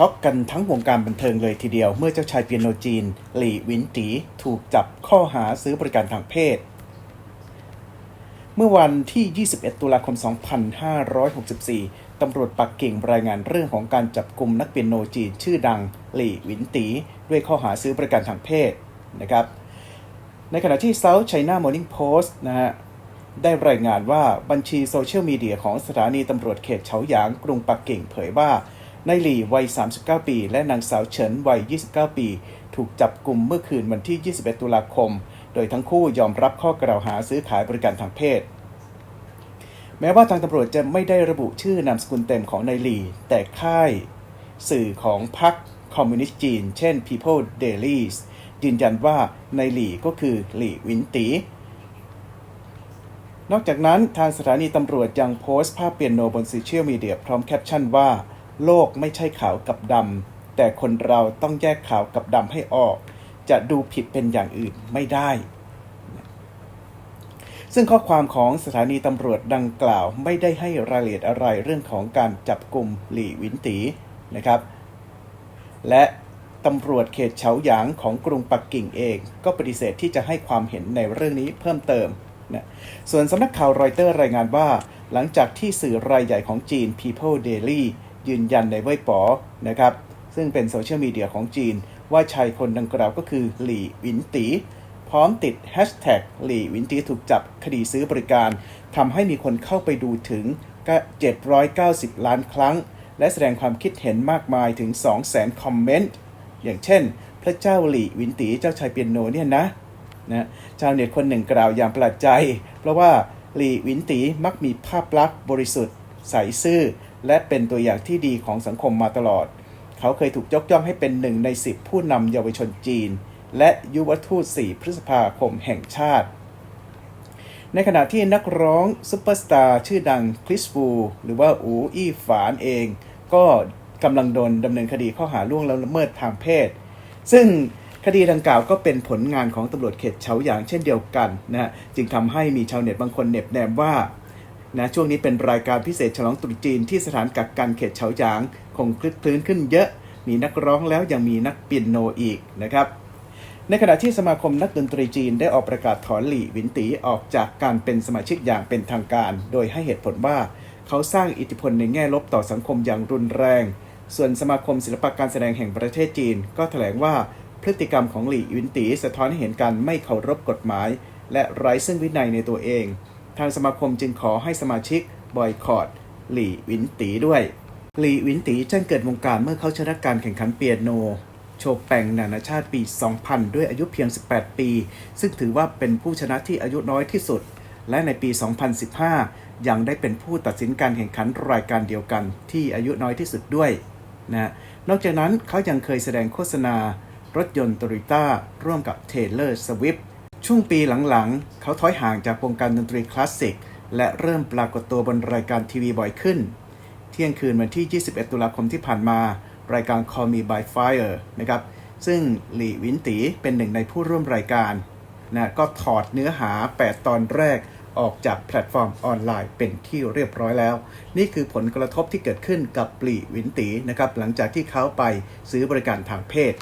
ช็อกกันทั้งวงการบันเทิงเลยทีเดียว เมื่อเจ้าชายเปียโนจีน หลี่หวินตีถูกจับข้อหาซื้อบริการทางเพศ เมื่อวันที่ 21 ตุลาคม 2564 ตำรวจปักกิ่งรายงานเรื่องของการจับกลุ่มนักเปียโนจีนชื่อดัง หลี่หวินตี ด้วยข้อหาซื้อบริการทางเพศนะครับ ในขณะที่ South China Morning Post นะฮะได้รายงานว่าบัญชีโซเชียลมีเดียของสถานีตำรวจเขตเฉาหยางกรุงปักกิ่งเผยว่า นายหลี่วัย 39 ปี และนางสาวเฉินวัย 29 ปี ถูกจับกลุ่มเมื่อคืนวันที่ 21 ตุลาคม โดยทั้งคู่ยอมรับข้อกล่าวหาซื้อขายบริการทางเพศ แม้ว่าทางตำรวจจะไม่ได้ระบุชื่อนามสกุลเต็มของนายหลี่ แต่ค่ายสื่อของพรรคคอมมิวนิสต์จีน เช่น People Daily ยืนยันว่านายหลี่ก็คือหลี่หวินตีนอกจากนั้นทางสถานีตำรวจยังโพสต์ภาพเปียโนบนโซเชียลมีเดียพร้อมแคปชั่นว่า โลกไม่ใช่ขาวกับดำแต่คนเราต้องแยกขาวกับดำให้ออก จะดูผิดเป็นอย่างอื่นไม่ได้ ซึ่งข้อความของสถานีตำรวจดังกล่าวไม่ได้ให้รายละเอียดอะไรเรื่องของการจับกลุ่มหลี่วินตีนะครับ และตำรวจเขตเฉาหยางของกรุงปักกิ่งเอง ก็ปฏิเสธที่จะให้ความเห็นในเรื่องนี้เพิ่มเติมนะส่วนสำนักข่าวรอยเตอร์รายงานว่า หลังจากที่สื่อรายใหญ่ของจีน People Daily ยืนยันในเว่ยป๋อนะครับ ซึ่งเป็นโซเชียลมีเดียของจีน ว่าชายคนดังกล่าวก็คือหลี่หวินตี พร้อมติดแฮชแท็กหลี่หวินตีถูกจับคดีซื้อบริการทำให้มีคนเข้าไปดูถึง 790 ล้านครั้ง และแสดงความคิดเห็นมากมายถึง 200,000 คอมเมนต์ อย่างเช่น พระเจ้าหลี่หวินตีเจ้าชายเปียโนเนี่ยนะนะชาวเน็ตคนหนึ่งกล่าวอย่างประหลาดใจ เพราะว่าหลี่หวินตีมักมีภาพลักษณ์บริสุทธิ์ ใสซื่อ และเป็นตัวอย่างที่ดีของสังคมมาตลอด เขาเคยถูกยกย่องให้เป็นหนึ่งในสิบผู้นำเยาวชนจีน และยุวทูต 4 พฤษภาคมแห่งชาติ ในขณะที่นักร้องซุปเปอร์สตาร์ชื่อดังคริสฟูหรือว่าอูอี้ฝานเอง ก็กำลังโดนดำเนินคดีข้อหาล่วงละเมิดทางเพศ ซึ่งคดีดังกล่าวก็เป็นผลงานของตำรวจเขตเฉาหยางเช่นเดียวกันนะฮะจึงทำให้มีชาวเน็ตบางคนเหน็บแนมว่า นะช่วงนี้เป็นรายการพิเศษฉลองตรุษจีนที่สถานกักกันเขตเฉาหยางคงคลึกคลื้นขึ้นเยอะ มีนักร้องแล้วยังมีนักเปียโนอีกนะครับ ในขณะที่สมาคมนักดนตรีจีนได้ออกประกาศถอนหลี่วินตีออกจากการเป็นสมาชิกอย่างเป็นทางการ โดยให้เหตุผลว่าเขาสร้างอิทธิพลในแง่ลบต่อสังคมอย่างรุนแรง ส่วนสมาคมศิลปะการแสดงแห่งประเทศจีน ก็แถลงว่าพฤติกรรมของหลี่วินตีสะท้อนให้เห็นการไม่เคารพกฎหมาย และไร้ซึ่งวินัยในตัวเอง ทางสมาคมจึงขอให้สมาชิกบอยคอรดหลี่วินตีด้วย หลี่วินตีแจ้งเกิดวงการเมื่อเขาชนะการแข่งขันเปียโน โชว์แปงนานาชาติปี 2000 ด้วยอายุเพียง 18 ปี ซึ่งถือว่าเป็นผู้ชนะที่อายุน้อยที่สุด และในปี 2015 ยังได้เป็นผู้ตัดสินการแข่งขันรายการเดียวกันที่อายุน้อยที่สุดด้วยนะนอกจากนั้นเขายังเคยแสดงโฆษณารถยนต์โตโยต้าร่วมกับเทเลอร์สวิฟ ช่วงปีหลังๆ เขาถอยห่างจากวงการดนตรีคลาสสิก และเริ่มปรากฏตัวบนรายการทีวีบ่อยขึ้น เที่ยงคืนวันที่ 21 ตุลาคมที่ผ่านมา รายการ Call Me By Fire นะครับ ซึ่งหลี่วินตีเป็นหนึ่งในผู้ร่วมรายการนะก็ถอดเนื้อหา 8 ตอนแรกออกจากแพลตฟอร์มออนไลน์เป็นที่เรียบร้อยแล้ว นี่คือผลกระทบที่เกิดขึ้นกับหลี่วินตีนะครับหลังจากที่เขาไปซื้อบริการทางเพศ